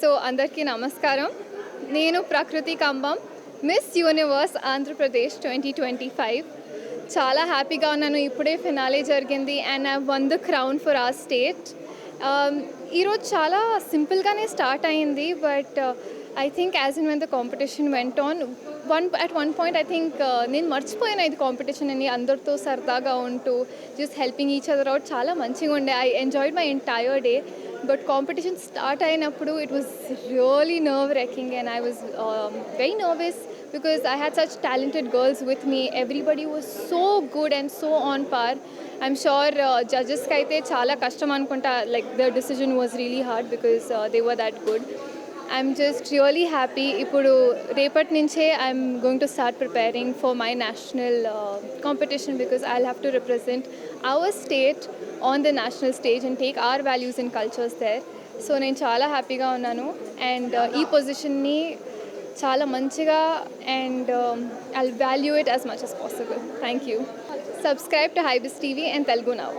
So అందరికీ నమస్కారం. నేను Prakruthi Kambam miss universe Andhra Pradesh twenty twenty five. చాలా హ్యాపీగా ఉన్నాను. ఇప్పుడే ఫినాలే జరిగింది and I won the crown for our state ఈరోజు చాలా సింపుల్గానే స్టార్ట్ అయింది. But I think as in when the competition went on one at one point I think నేను మర్చిపోయాను ఇది కాంపిటీషన్ అని. అందరితో సరదాగా ఉంటూ just helping each other out చాలా మంచిగా ఉండే. I enjoyed my entire day but competition start అయినప్పుడు it was really nerve wracking and I was very nervous because I had such talented girls with me everybody was so good and so on par I'm sure జడ్జెస్కి అయితే చాలా కష్టం అనుకుంటా like the decision was really hard because they were that good I'm just really happy ఇప్పుడు రేపటి నుంచే I'm going to start preparing for my national competition because I have to represent our state on the national stage and take our values and cultures there so నేను చాలా హ్యాపీగా ఉన్నాను. And ఈ పొజిషన్ని చాలా మంచిగా and I value it as much as possible thank you subscribe to Hybiz TV and Telugu now